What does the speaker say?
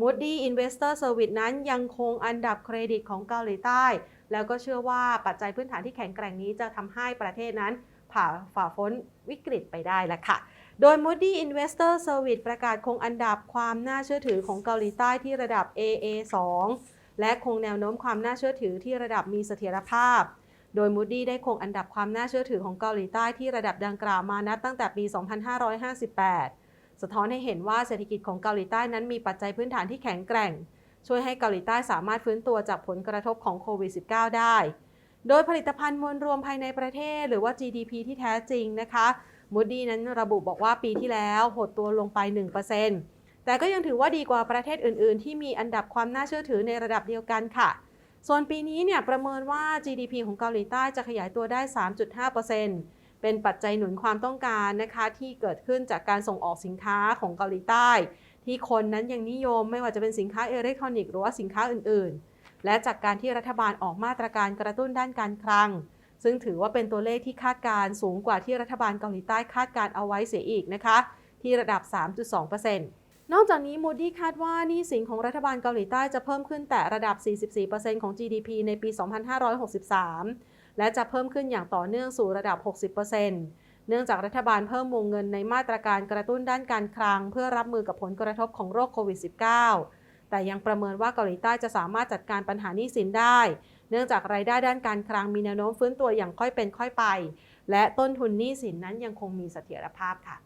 Moody Investor Service นั้นยังคงอันดับเครดิตของเกาหลีใต้ แล้วก็เชื่อว่าปัจจัยพื้นฐานที่แข็งแกร่งนี้จะทำให้ประเทศนั้นผ่าฝ่าพ้นวิกฤตไปได้แหละค่ะ โดย Moody Investor Service ประกาศคงอันดับความน่าเชื่อถือของเกาหลีใต้ที่ระดับ AA2 และคงแนวโน้มความน่าเชื่อถือที่ระดับมีเสถียรภาพ โดย Moody ได้คงอันดับความน่าเชื่อถือของเกาหลีใต้ที่ระดับดังกล่าวมานับตั้งแต่ปี 2558 สะท้อนให้เห็นว่าเศรษฐกิจของเกาหลีใต้นั้นมีปัจจัยพื้นฐานที่แข็งแกร่ง ช่วยให้เกาหลีใต้สามารถฟื้นตัวจากผลกระทบของโควิด -19 ได้ โดยผลิตภัณฑ์มวลรวมภายในประเทศ หรือว่า GDP ที่แท้จริงนะคะ Moody นั้นระบุบอกว่าปีที่แล้วหดตัวลงไป 1%แต่ก็ยังถือว่าดีกว่าประเทศอื่น ๆ ที่มีอันดับความน่าเชื่อถือในระดับเดียวกันค่ะ ส่วนปีนี้เนี่ยประเมินว่า GDP ของเกาหลีใต้จะขยายตัวได้ 3.5%เเป็นปัจจัยหนุนความต้องการนะคะที่เกิดขึ้นจากการส่งออกสินค้าของเกาหลีใต้ ที่คนนั้นยังนิยมไม่ว่าจะเป็นสินค้าอิเล็กทรอนิกส์หรือว่าสินค้าอื่นๆ และจากการที่รัฐบาลออกมาตรการกระตุ้นด้านการคลัง ซึ่งถือว่าเป็นตัวเลขที่คาดการณ์สูงกว่าที่รัฐบาลเกาหลีใต้คาดการณ์เอาไว้เสียอีกนะคะที่ระดับ 3.2%นอกจากนี้ Moody คาดว่านี้สินของรัฐบาลเกาหลีใต้จะเพิ่มขึ้นแต่ระดับ 44%ของ GDP ในปี 2563 และจะเพิ่มขึ้นอย่างต่อเนื่องสู่ระดับ 60%เนื่องจากรัฐบาลเพิ่มวงเงินในมาตรการกระตุ้นด้านการคลัง เพื่อรับมือกับผลกระทบของโรคโควิด -19 แต่ยังประเมินว่าเกาหลีใต้จะสามารถจัดการปัญหาหนี้สินได้ เนื่องจากรายได้ด้านการคลังมีแนวโน้มฟื้นตัวอย่างค่อยเป็นค่อยไป และต้นทุนหนี้สินนั้นยังคงมีเสถียรภาพค่ะ